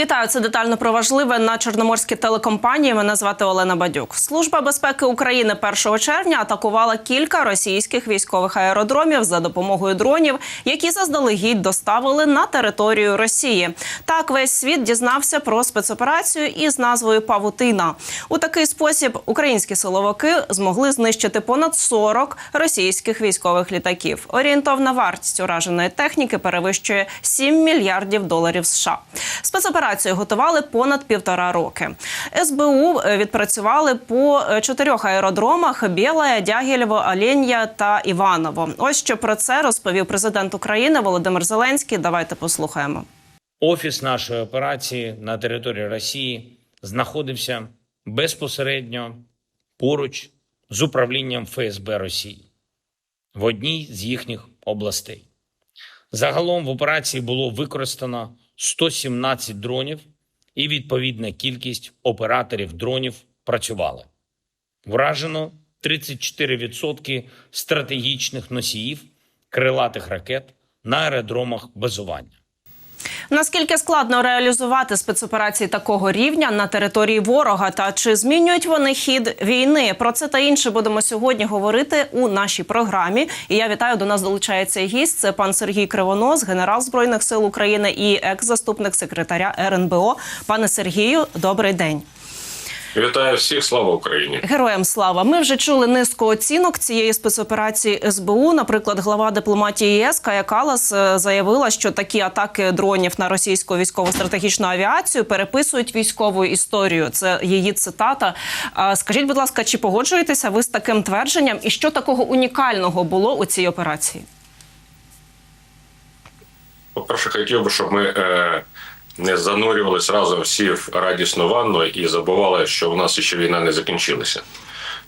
Вітаю, це детально про важливе на чорноморській телекомпанії. Мене звати Олена Бадюк. Служба безпеки України 1 червня атакувала кілька російських військових аеродромів за допомогою дронів, які заздалегідь доставили на територію Росії. Так весь світ дізнався про спецоперацію із назвою Павутина. У такий спосіб українські силовики змогли знищити понад 40 російських військових літаків. Орієнтовна вартість ураженої техніки перевищує 7 мільярдів доларів США. Спецоперацію готували понад півтора роки. СБУ е, відпрацювали по е, чотирьох аеродромах: Білая, Дягілєво, Оленя та Іваново. Ось що про це розповів президент України Володимир Зеленський. Давайте послухаємо. Офіс нашої операції на території Росії знаходився безпосередньо поруч з управлінням ФСБ Росії в одній з їхніх областей. Загалом в операції було використано 117 дронів, і відповідна кількість операторів дронів працювали. Вражено 34% стратегічних носіїв крилатих ракет на аеродромах базування. Наскільки складно реалізувати спецоперації такого рівня на території ворога? Та чи змінюють вони хід війни? Про це та інше будемо сьогодні говорити у нашій програмі. І я вітаю до нас долучається гість. Це пан Сергій Кривонос, генерал збройних сил України і екс-заступник секретаря РНБО. Пане Сергію, добрий день. Вітаю всіх, слава Україні! Героям слава. Ми вже чули низку оцінок цієї спецоперації СБУ. Наприклад, глава дипломатії ЄС Кая Калас е, заявила, що такі атаки дронів на російську військово-стратегічну авіацію переписують військову історію. Це її цитата. Скажіть, будь ласка, чи погоджуєтеся ви з таким твердженням? І що такого унікального було у цій операції? По-перше, хотів би, щоб ми е, не занурювалися разом всі в радісну ванну і забували, що у нас ще війна не закінчилася.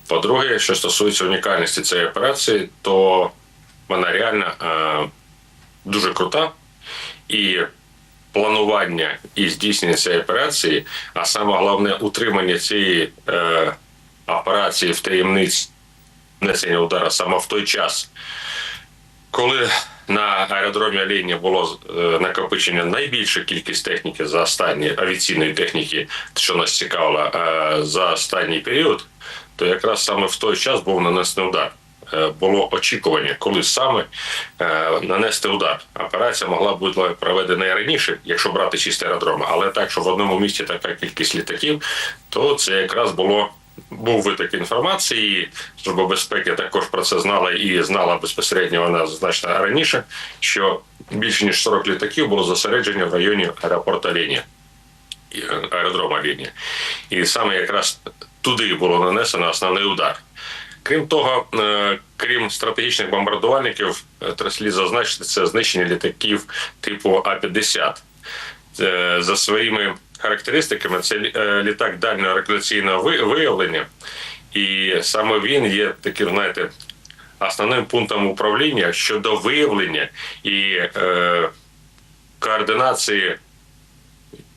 По-друге, що стосується унікальності цієї операції, то вона реально е, дуже крута. І планування і здійснення цієї операції, а саме головне утримання цієї е, операції в таємниці несення удара саме в той час, коли на аеродромі Олєння було е, накопичення найбільша кількість техніки за останні авіаційної техніки, що нас цікавило, е, за останній період, то якраз саме в той час був нанесений удар. Е, Було очікування, коли саме нанести удар. Операція могла бути проведена і раніше, якщо брати чисті аеродроми, але так, що в одному місці така кількість літаків, то це якраз було був виток інформації. Служба безпеки також про це знала і знала безпосередньо вона значно раніше, що більше ніж 40 літаків було зосереджено в районі аеропорту Лінія аеродрома Лінія. І саме якраз туди було нанесено основний удар. Крім того, е, крім стратегічних бомбардувальників, е, слід зазначити це знищення літаків типу А-50. Е, За своїми характеристиками, це е, літак дальнього рекреаційного виявлення, і саме він є таким, знаєте, основним пунктом управління щодо виявлення і е, координації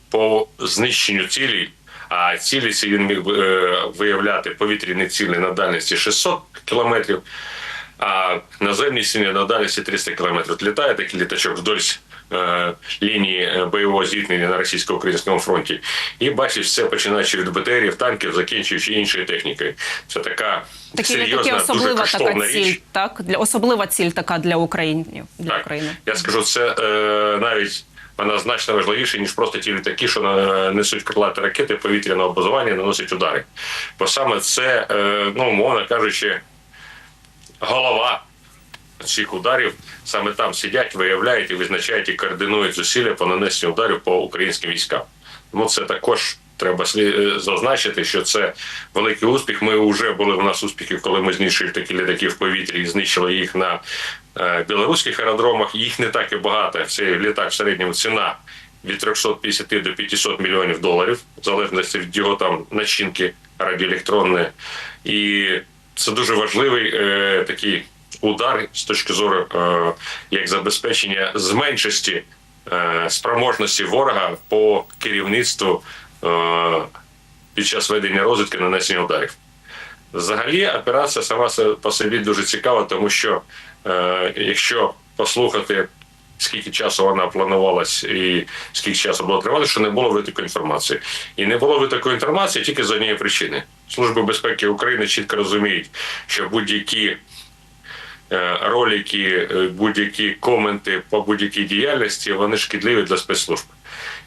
по знищенню цілей. А цілі він міг е, виявляти повітряні цілі на дальності 600 кілометрів, а наземні цілі на дальності 300 кілометрів. Літає такий літачок вдоль е, лінії е, бойового зіткнення на російсько-українському фронті. І бачить все, починаючи від БТРів, танків, закінчуючи іншою технікою. Це така Такі серйозна, дуже особлива коштовна така річ. ціль, так для особлива ціль така для України. Для Так. України. Я скажу, це е, навіть вона значно важливіше, ніж просто ті літаки, що е, несуть крилаті ракети повітряного базування, наносять удари. Бо саме це, е, ну, умовно кажучи, голова цих ударів саме там сидять, виявляють і визначають і координують зусилля по нанесенню ударів по українським військам. Тому це також. Треба е, зазначити, що це великий успіх. Ми вже були у нас успіхи, коли ми знищили такі літаки в повітрі і знищили їх на е, білоруських аеродромах. Їх не так і багато. Цей літак в середньому ціна від 350 до 500 мільйонів доларів, в залежності від його там начинки радіоелектронної. І це дуже важливий е, такий удар з точки зору е, як забезпечення зменшості е, спроможності ворога по керівництву е, під час ведення розвідки нанесення ударів. Взагалі, операція сама по собі дуже цікава, тому що е, якщо послухати скільки часу вона планувалась і скільки часу було тривати, що не було витоку інформації. І не було витоку інформації тільки з однієї причини. Служби безпеки України чітко розуміють, що будь-які е, ролики, е, будь-які коменти по будь-якій діяльності вони шкідливі для спецслужб.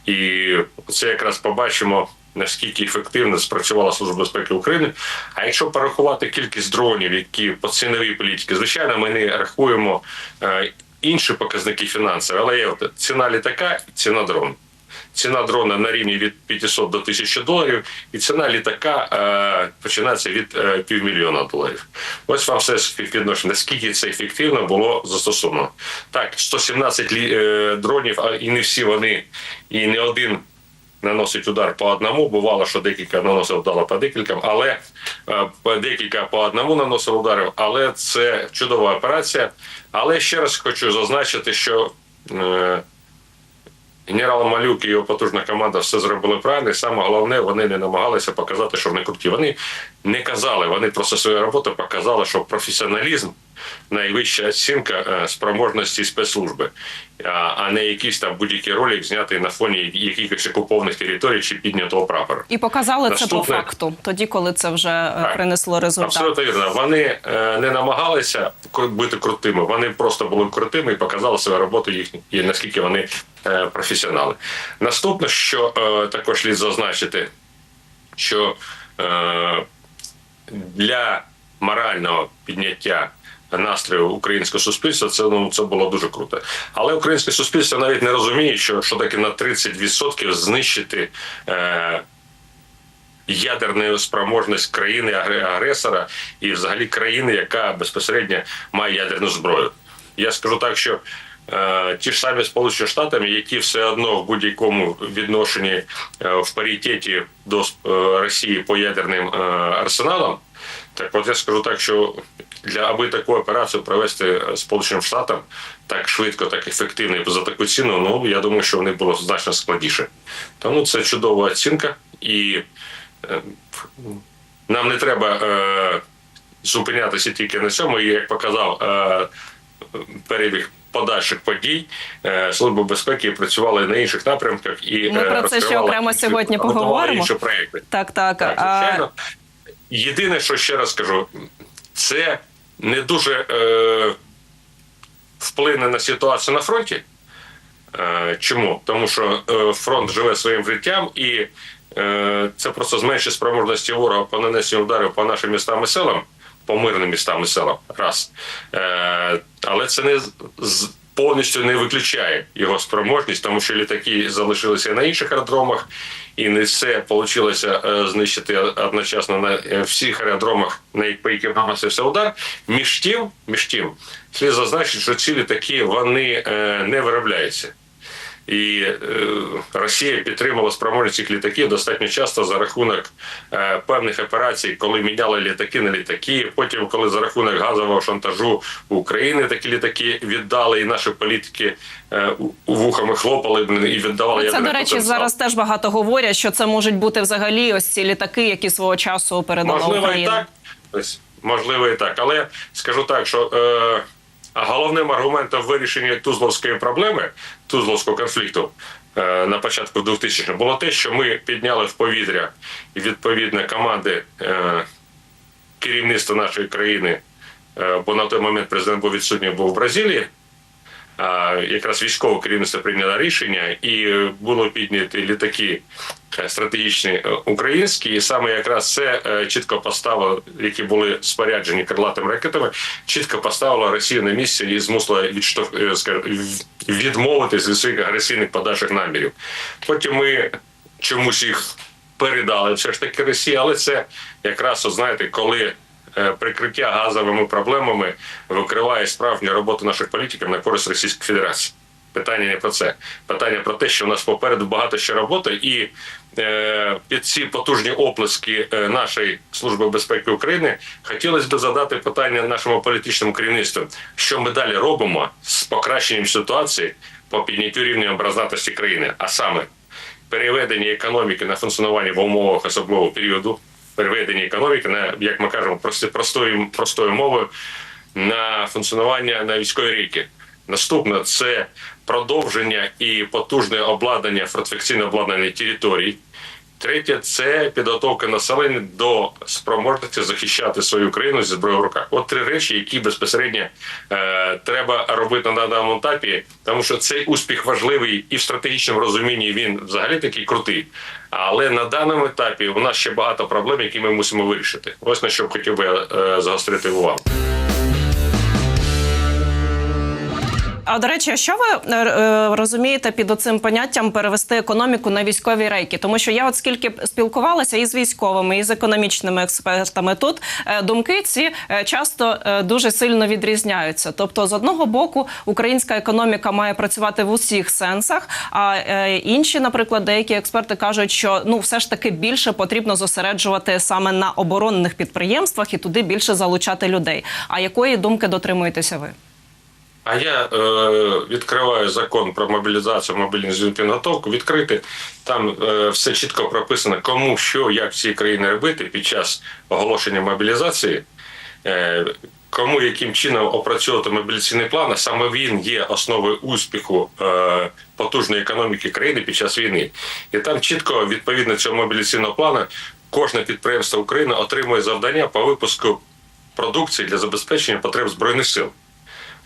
І це якраз побачимо. Наскільки ефективно спрацювала служба безпеки України? А якщо порахувати кількість дронів, які по ціновій політиці, звичайно, ми не рахуємо е, інші показники фінансів, але є ціна літака і ціна дрону. Ціна дрона на рівні від 500 до 1000 доларів, і ціна літака е, починається від е, півмільйона доларів. Ось вам все співвідношення, наскільки це ефективно було застосовано. Так, 117 лі, е, дронів, а і не всі вони, і не один наносить удар по одному. Бувало, що декілька наносив вдало по декільком, але е, декілька по одному наносив ударів. Але це чудова операція. Але ще раз хочу зазначити, що е, генерал Малюк і його потужна команда все зробили правильно. І саме головне, вони не намагалися показати, що вони круті. Вони не казали, вони просто свою роботу показали, що професіоналізм найвища оцінка е, спроможності спецслужби, а, не якийсь там будь-який ролик знятий на фоні якихось окупованих територій чи піднятого прапора. І показали це по факту, тоді, коли це вже е, Так. принесло результат. Абсолютно вірно. Вони е, не намагалися бути крутими. Вони просто були крутими і показали свою роботу їхню і наскільки вони професіонали. Наступне, що е, також слід зазначити, що е, для морального підняття настрою українського суспільства це ну це було дуже круто. Але українське суспільство навіть не розуміє, що, що таке на 30% знищити. Е, ядерну спроможність країни агресора і взагалі країни, яка безпосередньо має ядерну зброю. Я скажу так, що е, ті ж самі Сполучені Штати, які все одно в будь-якому відношенні е, в паритеті до е, Росії по ядерним е, арсеналам, так от я скажу так, що для аби таку операцію провести Сполученим Штатам так швидко, так ефективно і за таку ціну, ну я думаю, що вони було значно складніше. Тому це чудова оцінка і. Е, нам не треба е, зупинятися тільки на цьому. І як показав е, перебіг подальших подій, е, служба безпеки працювала і на інших напрямках і Ми е, про це ще окремо сьогодні поговоримо. Інші проекти. Так, так. Так, а, звичайно. Єдине, що ще раз скажу, це не дуже е, вплине на ситуацію на фронті. Е, чому? Тому що е, фронт живе своїм життям і е, це просто зменшить спроможності ворога по нанесенню ударів по нашим містам і селам, по мирним містам і селам. Раз. Е, але це не повністю не виключає його спроможність, тому що літаки залишилися на інших аеродромах, і не все вийшло знищити одночасно на е, всіх аеродромах, на як- по наносився удар. Між тим, між тим, слід зазначити, що ці літаки вони е, не виробляються. І е, Росія підтримала спроможність цих літаків достатньо часто за рахунок е, певних операцій, коли міняли літаки на літаки. Потім, коли за рахунок газового шантажу України такі літаки віддали, і наші політики е, вухами хлопали і віддавали. Це, до речі, потенціал. зараз теж багато говорять, що це можуть бути взагалі ось ці літаки, які свого часу передала Можливо, і так. Можливо, і так. Але скажу так, що е, головним аргументом вирішення Тузловської проблеми, Тузловського конфлікту е, на початку 2000-х було те, що ми підняли в повітря і відповідно команди е, керівництва нашої країни, е, бо на той момент президент був відсутній, був в Бразилії. Якраз військове керівництво прийняло рішення, і було підняті літаки е, стратегічні е, українські, і саме якраз це е, чітко поставило, які були споряджені крилатими ракетами, чітко поставило Росію на місці і змусило відштовх відмовитись від своїх агресивних подальших намірів. Потім ми чомусь їх передали все ж таки Росії, але це якраз, знаєте, коли прикриття газовими проблемами викриває справжню роботу наших політиків на користь Російської Федерації. Питання не про це. Питання про те, що у нас попереду багато ще роботи, і е, під ці потужні оплески е, нашої служби безпеки України хотілося б задати питання нашому політичному керівництву, що ми далі робимо з покращенням ситуації по підняттю рівня образнатості країни, а саме переведення економіки на функціонування в умовах особливого періоду, переведення економіки на, як ми кажемо, простою, простою мовою на функціонування на військові ріки. Наступне це продовження і потужне обладнання, фортифікаційне обладнання територій. Третє це підготовка населення до спроможності захищати свою країну зі зброєю в руках. От три речі, які безпосередньо е, треба робити на даному етапі, тому що цей успіх важливий і в стратегічному розумінні він взагалі такий крутий. Але на даному етапі у нас ще багато проблем, які ми мусимо вирішити. Ось на що б хотів би е, загострити увагу. А до речі, що ви е, е, розумієте під оцим поняттям перевести економіку на військові рейки? Тому що я, от скільки спілкувалася і з військовими, і з економічними експертами, тут е, думки ці часто дуже сильно відрізняються. Тобто, з одного боку, українська економіка має працювати в усіх сенсах. А інші, наприклад, деякі експерти кажуть, що ну все ж таки більше потрібно зосереджувати саме на оборонних підприємствах і туди більше залучати людей. А якої думки дотримуєтеся ви? А я е, відкриваю закон про мобілізацію, мобілізаційну підготовку. Відкрити там е, все чітко прописано, кому що, як всі країни робити під час оголошення мобілізації. Е, Кому яким чином опрацьовувати мобілізаційний план, а саме він є основою успіху е, потужної економіки країни під час війни. І там чітко відповідно цього мобілізаційного плану кожне підприємство України отримує завдання по випуску продукції для забезпечення потреб збройних сил.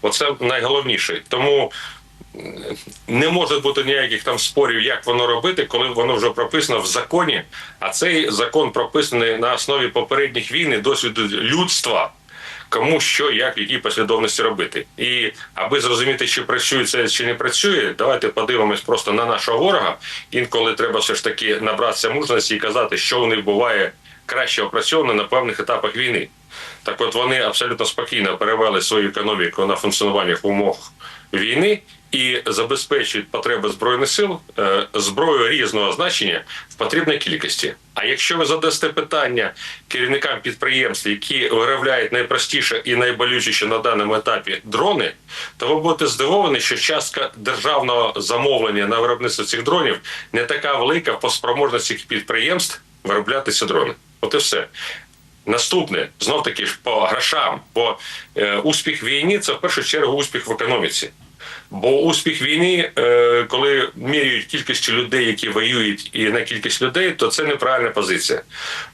Оце найголовніше. Тому не може бути ніяких там спорів, як воно робити, коли воно вже прописано в законі. А цей закон прописаний на основі попередніх війн і досвіду людства. Кому що, як, в якій послідовності робити. І аби зрозуміти, чи працює це чи не працює, давайте подивимось просто на нашого ворога. Інколи треба все ж таки набратися мужності і казати, що у них буває краще опрацьовано на певних етапах війни. Так от вони абсолютно спокійно перевели свою економіку на функціонування в умовах війни і забезпечують потреби збройних сил е, зброєю різного значення в потрібній кількості. А якщо ви задасте питання керівникам підприємств, які виробляють найпростіше і найболючіше на даному етапі дрони, то ви будете здивовані, що частка державного замовлення на виробництво цих дронів не така велика по спроможності підприємств виробляти ці дрони. От і все. Наступне знов таки ж по грошам, бо е, успіх війні це в першу чергу успіх в економіці. Бо успіх війни, е, коли міряють кількістю людей, які воюють, і на кількість людей, то це неправильна позиція.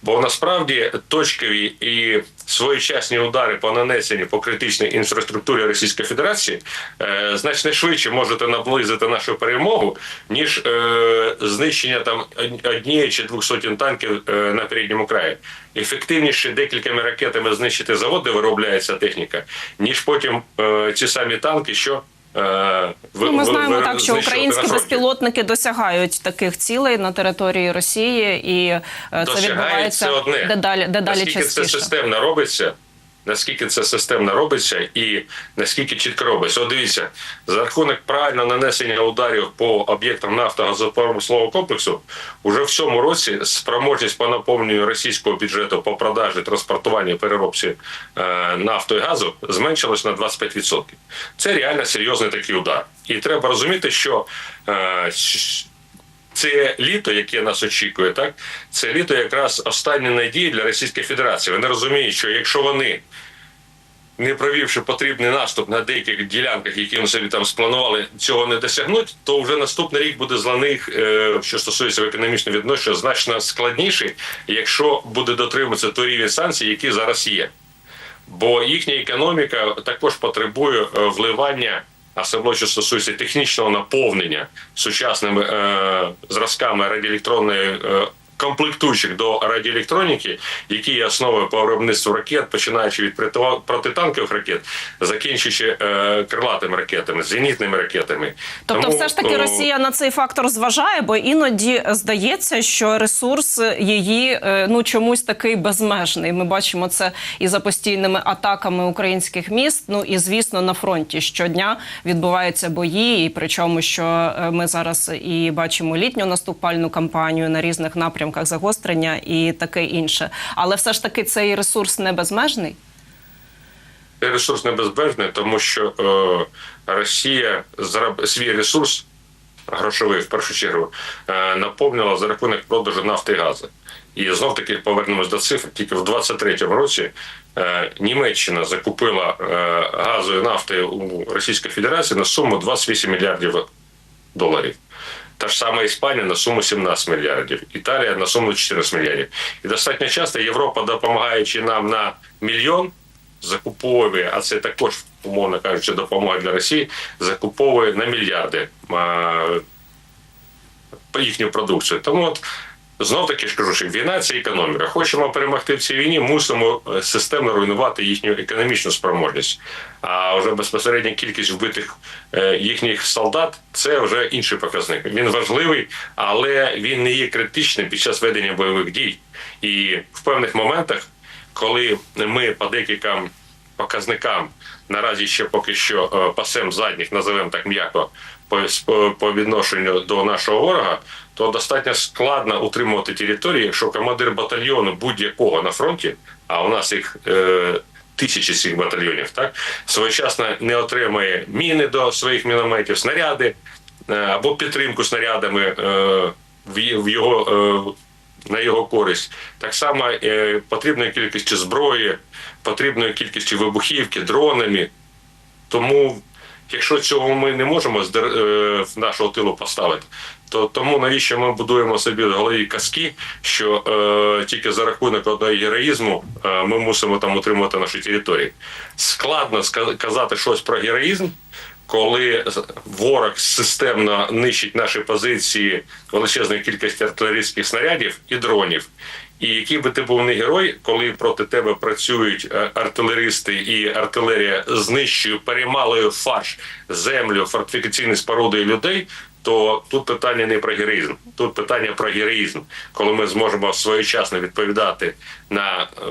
Бо насправді точкові і своєчасні удари по нанесенню по критичній інфраструктурі Російської Федерації е, значно швидше можете наблизити нашу перемогу, ніж е, знищення там однієї чи двох сотень танків на передньому краї. Ефективніше декількома ракетами знищити завод, де виробляється техніка, ніж потім ці самі танки, що Ну, ми знаємо так, що українські безпілотники досягають таких цілей на території Росії, і е, це відбувається це одне. дедалі, дедалі частіше. це системно робиться, наскільки це системно робиться і наскільки чітко робиться. От дивіться, за рахунок правильного нанесення ударів по об'єктам нафтогазопромислового комплексу, уже в цьому році спроможність по наповненню російського бюджету по продажі, транспортуванню і переробці е, нафти і газу зменшилась на 25%. Це реально серйозний такий удар. І треба розуміти, що е, це літо, яке нас очікує, так це літо якраз останні надії для Російської Федерації. Вони розуміють, що якщо вони, не провівши потрібний наступ на деяких ділянках, які вони собі там спланували, цього не досягнуть, то вже наступний рік буде для них, е, що стосується економічного відношення, значно складніший, якщо буде дотримуватися той рівень санкцій, які зараз є. Бо їхня економіка також потребує е, вливання, особливо що стосується технічного наповнення сучасними е, зразками радіоелектронної е, комплектуючих до радіоелектроніки, які є основою по виробництву ракет, починаючи від протитанкових ракет, закінчуючи е, крилатими ракетами, зенітними ракетами. Тобто, Тому, все ж таки е, Росія на цей фактор зважає, бо іноді здається, що ресурс її е, ну чомусь такий безмежний. Ми бачимо це і за постійними атаками українських міст. Ну і звісно, на фронті щодня відбуваються бої, і причому, що е, ми зараз і бачимо літню наступальну кампанію на різних напрямках загострення і таке інше. Але все ж таки цей ресурс не безмежний. Цей ресурс не безбежний, тому що е, Росія свій ресурс грошовий в першу чергу е, наповнила за рахунок продажу нафти і газу. І знов таки повернемось до цифр. Тільки в 23-му році е, Німеччина закупила е, газу і нафти у Російської Федерації на суму 28 мільярдів доларів. Та ж сама Іспанія на суму 17 мільярдів, Італія на суму 14 мільярдів. І достатньо часто Європа, допомагаючи нам на мільйон, закуповує, а це також, умовно кажучи, допомога для Росії, закуповує на мільярди їхню продукцію. Тому от знов таки ж кажу, що війна це економіка. Хочемо перемогти в цій війні, мусимо е, системно руйнувати їхню економічну спроможність. А вже безпосередня кількість вбитих е, їхніх солдат це вже інший показник. Він важливий, але він не є критичним під час ведення бойових дій. І в певних моментах, коли ми по декільком показникам наразі ще поки що е, пасем задніх, називаємо так м'яко, по, відношенню до нашого ворога, то достатньо складно утримувати території, якщо командир батальйону будь-якого на фронті, а у нас їх е, тисячі цих батальйонів, так своєчасно не отримує міни до своїх мінометів, снаряди е, або підтримку снарядами е, в, його. Е, на його користь так само е, потрібною кількістю зброї, потрібною кількістю вибухівки, дронами. Тому, якщо цього ми не можемо з е, нашого тилу поставити, то тому навіщо ми будуємо собі в голові казки, що е, тільки за рахунок одного героїзму е, ми мусимо там утримувати наші території. Складно ска- казати щось про героїзм. Коли ворог системно нищить наші позиції величезною кількістю артилерійських снарядів і дронів, і який би ти був не герой, коли проти тебе працюють е, артилеристи і артилерія знищує, перемалою фарш, землю, фортифікаційні споруди і людей. То тут питання не про героїзм, тут питання про героїзм, коли ми зможемо своєчасно відповідати на е,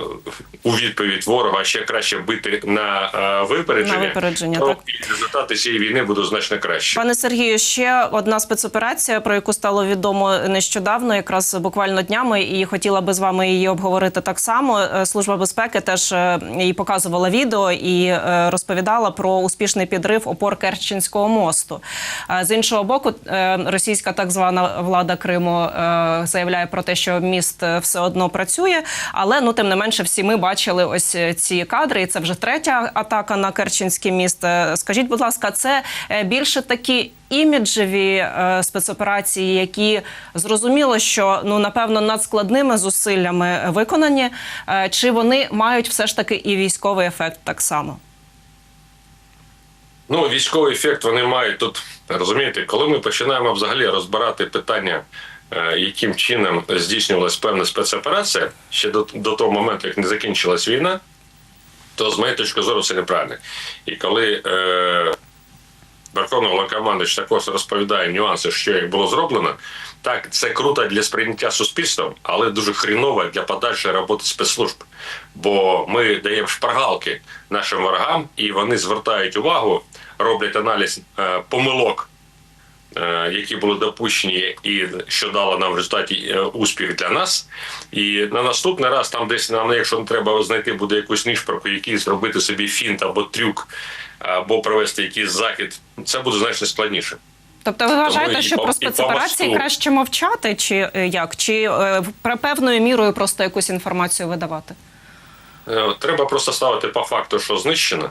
у відповідь ворога, а ще краще бити на е, випередження, На випередження, то так. результати цієї війни будуть значно краще. Пане Сергію, ще одна спецоперація, про яку стало відомо нещодавно, якраз буквально днями, і хотіла би з вами її обговорити так само. Е, Служба безпеки теж і показувала відео і розповідала про успішний підрив опор Керченського мосту. З іншого боку, російська так звана влада Криму е, заявляє про те, що міст е, все одно працює, але ну тим не менше, всі ми бачили ось е, ці кадри, і це вже третя атака на Керченський міст. Е, Скажіть, будь ласка, це е, більше такі іміджеві е, спецоперації, які зрозуміло, що ну напевно надскладними зусиллями виконані, е, чи вони мають все ж таки і військовий ефект так само? Ну, військовий ефект вони мають тут. Розумієте, коли ми починаємо взагалі розбирати питання, е, яким чином здійснювалася певна спецоперація ще до, до того моменту, як не закінчилась війна, то з моєї точки зору це неправильно. І коли е, Верховний Головнокомандуюч також розповідає нюанси, що як було зроблено, так це круто для сприйняття суспільством, але дуже хріново для подальшої роботи спецслужб. Бо ми даємо шпаргалки нашим ворогам, і вони звертають увагу, роблять аналіз е, помилок, е, які були допущені, і що дало нам в результаті е, успіх для нас. І на наступний раз, там десь нам, якщо не треба знайти буде якусь нишпорку, якийсь зробити собі фінт або трюк, або провести якийсь захід, це буде значно складніше. Тобто, ви вважаєте, що про спецоперації краще мовчати, чи е, як? Чи е, певною мірою просто якусь інформацію видавати? Е, Треба просто ставити по факту, що знищено.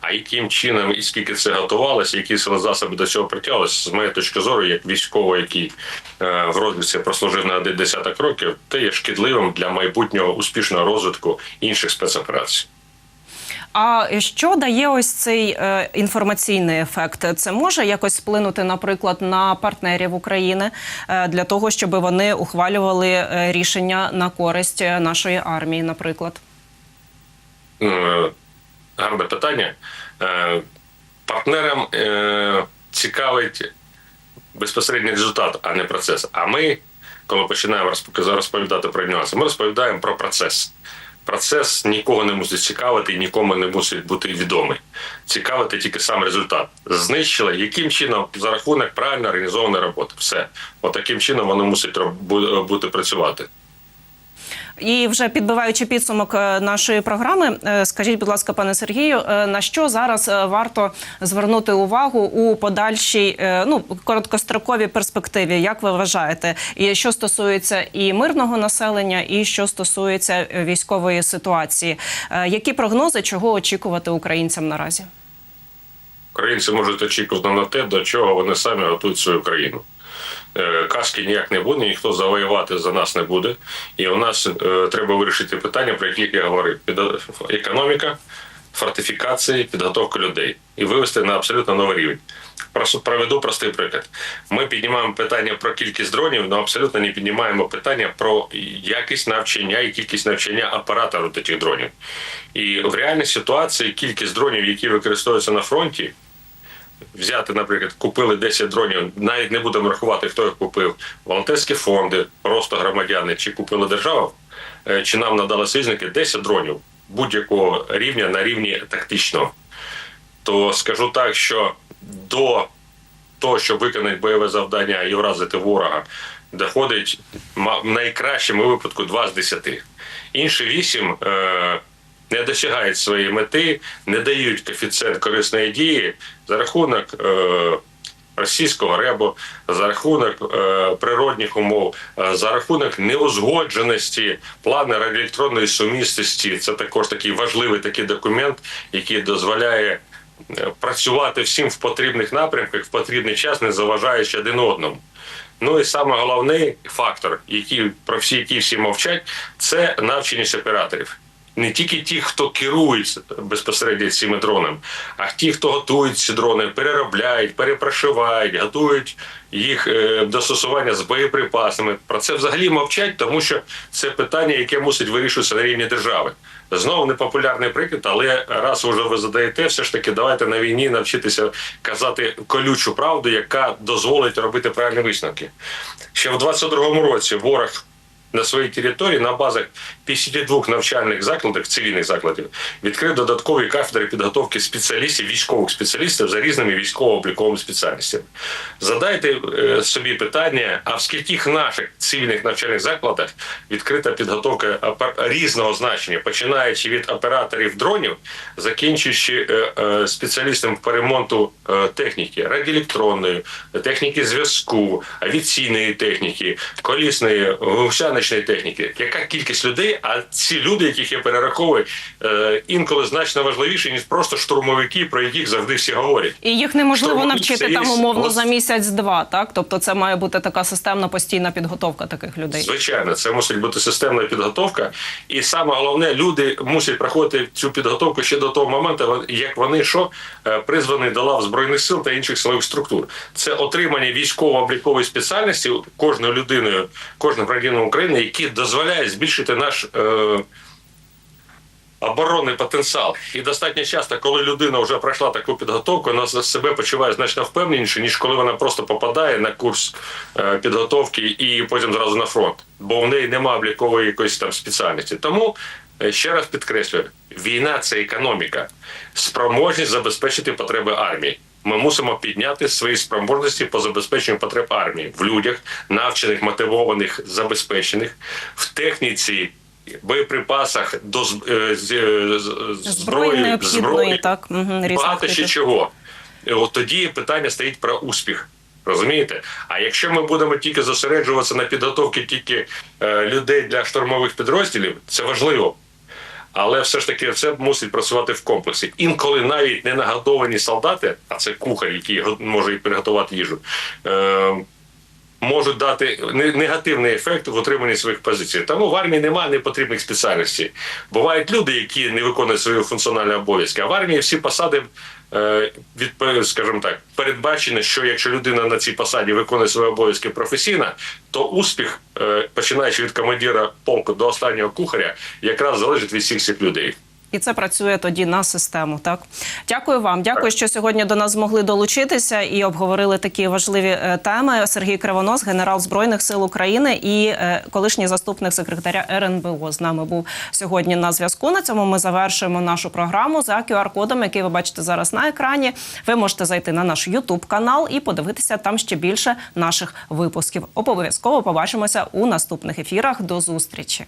А яким чином і скільки це готувалося, які сили засоби до цього притягувалися, з моєї точки зору, як військовий, який е, в розвідці прослужив на один десяток років, те є шкідливим для майбутнього успішного розвитку інших спецоперацій. А що дає ось цей е, інформаційний ефект? Це може якось вплинути, наприклад, на партнерів України е, для того, щоб вони ухвалювали е, рішення на користь нашої армії, наприклад? Гарне питання. Партнерам цікавить безпосередній результат, а не процес. А ми, коли починаємо розповідати про нюанси, ми розповідаємо про процес. Процес нікого не мусить цікавити і нікому не мусить бути відомий. Цікавити тільки сам результат. Знищили, яким чином за рахунок правильно організованої роботи. Все. От чином воно мусить бути працювати. І вже підбиваючи підсумок е, нашої програми, е, скажіть, будь ласка, пане Сергію, е, на що зараз варто звернути увагу у подальшій ну короткостроковій перспективі? Як ви вважаєте? І що стосується і мирного населення, і що стосується військової ситуації? Які прогнози чого очікувати українцям наразі? Українці можуть очікувати на те, до чого вони самі готують свою країну. Е, Казки ніяк не буде, ніхто завоювати за нас не буде. І у нас е, треба вирішити питання, про які я говорив: Підо- економіка, фортифікації, підготовка людей і вивести на абсолютно новий рівень. Проведу простий приклад. Ми піднімаємо питання про кількість дронів, але абсолютно не піднімаємо питання про якість навчання і кількість навчання оператора цих дронів. І в реальній ситуації кількість дронів, які використовуються на фронті, взяти, наприклад, купили 10 дронів, навіть не будемо рахувати, хто їх купив. Волонтерські фонди, просто громадяни, чи купила держава, е, чи нам надали союзники 10 дронів будь-якого рівня на рівні тактичного. То скажу так, що до того, щоб виконати бойове завдання і вразити ворога, доходить в найкращому випадку 2 з 10. Інші 8 е, не досягають своєї мети, не дають коефіцієнт корисної дії за рахунок е, російського ребу, за рахунок е, природних умов, е, за рахунок неузгодженості плану радіоелектронної сумісності. Це також такий важливий такий документ, який дозволяє е, працювати всім в потрібних напрямках в потрібний час, не заважаючи один одному. Ну і саме головний фактор, який про всі, які всі мовчать, це навченість операторів. Не тільки ті, хто керують безпосередньо цими дронами, а ті, хто готують ці дрони, переробляють, перепрошивають, готують їх е, до стосування з боєприпасами. Про це взагалі мовчать, тому що це питання, яке мусить вирішуватися на рівні держави. Знову непопулярний приклад, але раз уже ви задаєте, все ж таки давайте на війні навчитися казати колючу правду, яка дозволить робити правильні висновки. Ще в 22-му році ворог на своїй території на базах 52 навчальних закладів, цивільних закладів, відкрив додаткові кафедри підготовки спеціалістів, військових спеціалістів за різними військово-обліковими спеціальностями. Задайте е, собі питання: а в скільких наших цивільних навчальних закладах відкрита підготовка різного значення, починаючи від операторів дронів, закінчуючи е, е, спеціалістами по ремонту техніки, радіоелектронної, техніки зв'язку, авіаційної техніки, колісної, гусяничної техніки. Яка кількість людей? А ці люди, яких я перераховую, е, інколи значно важливіші ніж просто штурмовики, про яких завжди всі говорять. І їх неможливо Що, навчити там умовно ось- за місяць-два, так? Тобто це має бути така системна постійна підготовка таких людей. Звичайно, це мусить бути системна підготовка, і саме головне, люди мусять проходити цю підготовку ще до того моменту, як вони що е, призвані до лав збройних сил та інших силових структур. Це отримання військово-облікової спеціальності кожною людиною, кожним громадянином України, які дозволяє збільшити наш. Е, Оборонний потенціал, і достатньо часто, коли людина вже пройшла таку підготовку, вона себе почуває значно впевненіше, ніж коли вона просто попадає на курс е, підготовки і потім зразу на фронт, бо в неї немає облікової якоїсь там спеціальності. Тому е, ще раз підкреслюю: війна це економіка, спроможність забезпечити потреби армії. Ми мусимо підняти свої спроможності по забезпеченню потреб армії в людях, навчених, мотивованих, забезпечених, в техніці. Боєприпасах до е, е, Зброї зброї, так, багато ще чого. От тоді питання стоїть про успіх. Розумієте? А якщо ми будемо тільки зосереджуватися на підготовці тільки е, людей для штурмових підрозділів, це важливо. Але все ж таки це мусить працювати в комплексі. Інколи навіть не нагадовані солдати, а це кухар, який може приготувати їжу, е, можуть дати не- негативний ефект в утриманні своїх позицій. Тому в армії немає непотрібних спеціальностей. Бувають люди, які не виконують свої функціональні обов'язки. А в армії всі посади, скажімо так, передбачено, що якщо людина на цій посаді виконує свої обов'язки професійно, то успіх, е, починаючи від командира полку до останнього кухаря, якраз залежить від всіх цих людей. І це працює тоді на систему. Так дякую вам. Дякую, що сьогодні до нас змогли долучитися і обговорили такі важливі е, теми. Сергій Кривонос, генерал збройних сил України і е, колишній заступник секретаря РНБО. З нами був сьогодні на зв'язку. На цьому ми завершуємо нашу програму за QR-кодом, який ви бачите зараз на екрані. Ви можете зайти на наш YouTube канал і подивитися там ще більше наших випусків. Обов'язково побачимося у наступних ефірах. До зустрічі.